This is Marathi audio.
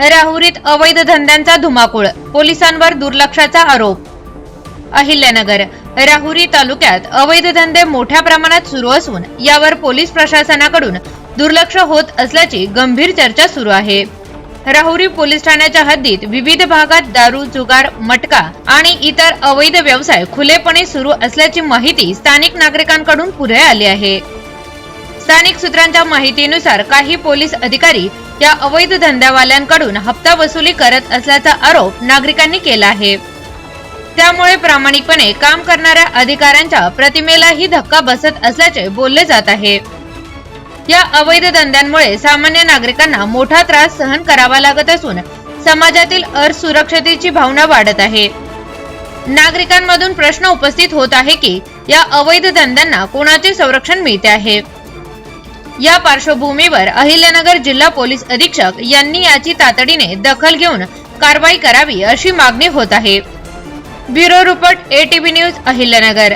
राहुरीत अवैध धंद्यांचा धुमाकूळ पोलिसांवर दुर्लक्षाचा आरोप. अहिल्यानगर राहुरी तालुक्यात अवैध धंदे मोठ्या प्रमाणात सुरू असून यावर पोलीस प्रशासनाकडून दुर्लक्ष होत असल्याची गंभीर चर्चा सुरू आहे. राहुरी पोलीस ठाण्याच्या हद्दीत विविध भागात दारू जुगार मटका आणि इतर अवैध व्यवसाय खुलेपणे सुरू असल्याची माहिती स्थानिक नागरिकांकडून पुढे आली आहे. स्थानिक सूत्रांच्या माहितीनुसार काही पोलीस अधिकारी या अवैध धंद्यावाल्यांकडून हप्ता वसुली करत असल्याचा आरोप नागरिकांनी केला आहे. त्यामुळे प्रामाणिकपणे काम करणाऱ्या अधिकाऱ्यांच्या प्रतिमेलाही धक्का बसत असल्याचे बोलले जात आहे. या अवैध धंद्यांमुळे सामान्य नागरिकांना मोठा त्रास सहन करावा लागत असून समाजातील असुरक्षतेची भावना वाढत आहे. नागरिकांमधून प्रश्न उपस्थित होत आहे की या अवैध धंद्यांना कोणाचे संरक्षण मिळते आहे? या पार्श्वभूमीवर अहिल्यानगर जिल्हा पोलीस अधीक्षक यांनी याची तातडीने दखल घेऊन कारवाई करावी अशी मागणी होत आहे. Bureau report ATV news Ahilyanagar.